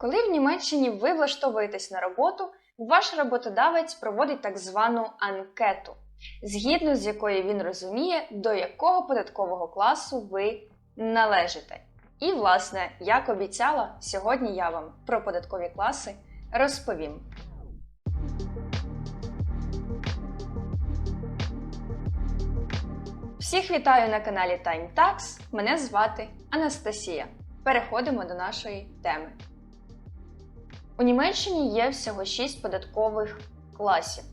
Коли в Німеччині ви влаштовуєтесь на роботу, ваш роботодавець проводить так звану анкету, згідно з якою він розуміє, до якого податкового класу ви належите. І, власне, як обіцяла, сьогодні я вам про податкові класи розповім. Всіх вітаю на каналі Time Tax. Мене звати Анастасія. Переходимо до нашої теми. У Німеччині є всього 6 податкових класів.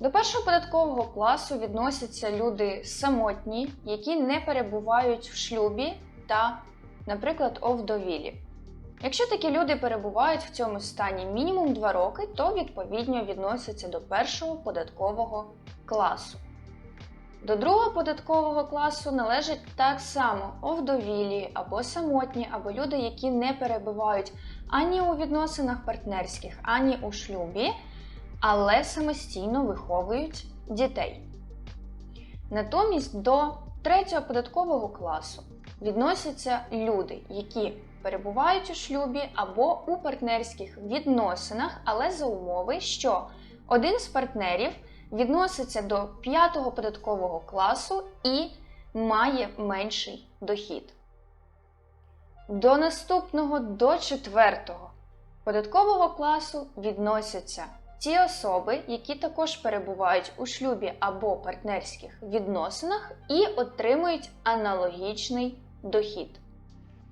До першого податкового класу відносяться люди самотні, які не перебувають в шлюбі та, наприклад, овдовілі. Якщо такі люди перебувають в цьому стані мінімум 2 роки, то відповідно відносяться до першого податкового класу. До другого податкового класу належать так само овдовілі або самотні, або люди, які не перебувають ані у відносинах партнерських, ані у шлюбі, але самостійно виховують дітей. Натомість до третього податкового класу відносяться люди, які перебувають у шлюбі або у партнерських відносинах, але за умови, що один з партнерів відноситься до п'ятого податкового класу і має менший дохід. До наступного до четвертого податкового класу відносяться ті особи, які також перебувають у шлюбі або партнерських відносинах і отримують аналогічний дохід.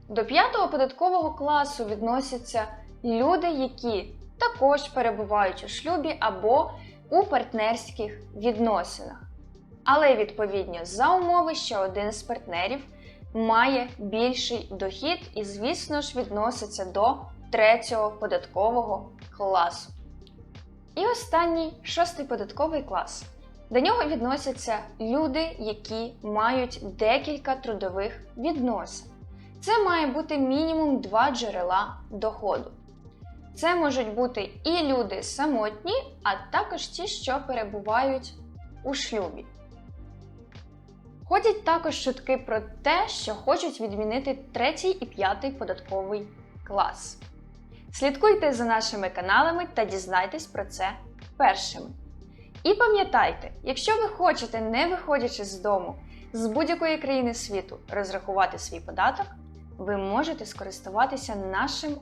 До п'ятого податкового класу відносяться люди, які також перебувають у шлюбі або у партнерських відносинах. Але відповідно за умови, що один з партнерів має більший дохід і, звісно ж, відноситься до третього податкового класу. І останній шостий податковий клас. До нього відносяться люди, які мають декілька трудових відносин. Це має бути мінімум два джерела доходу. Це можуть бути і люди самотні, а також ті, що перебувають у шлюбі. Ходять також чутки про те, що хочуть відмінити третій і п'ятий податковий клас. Слідкуйте за нашими каналами та дізнайтесь про це першими. І пам'ятайте, якщо ви хочете, не виходячи з дому, з будь-якої країни світу розрахувати свій податок, ви можете скористуватися нашим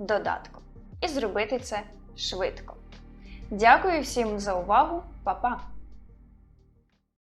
онлайн-додатком і зробити це швидко. Дякую всім за увагу, Па-па!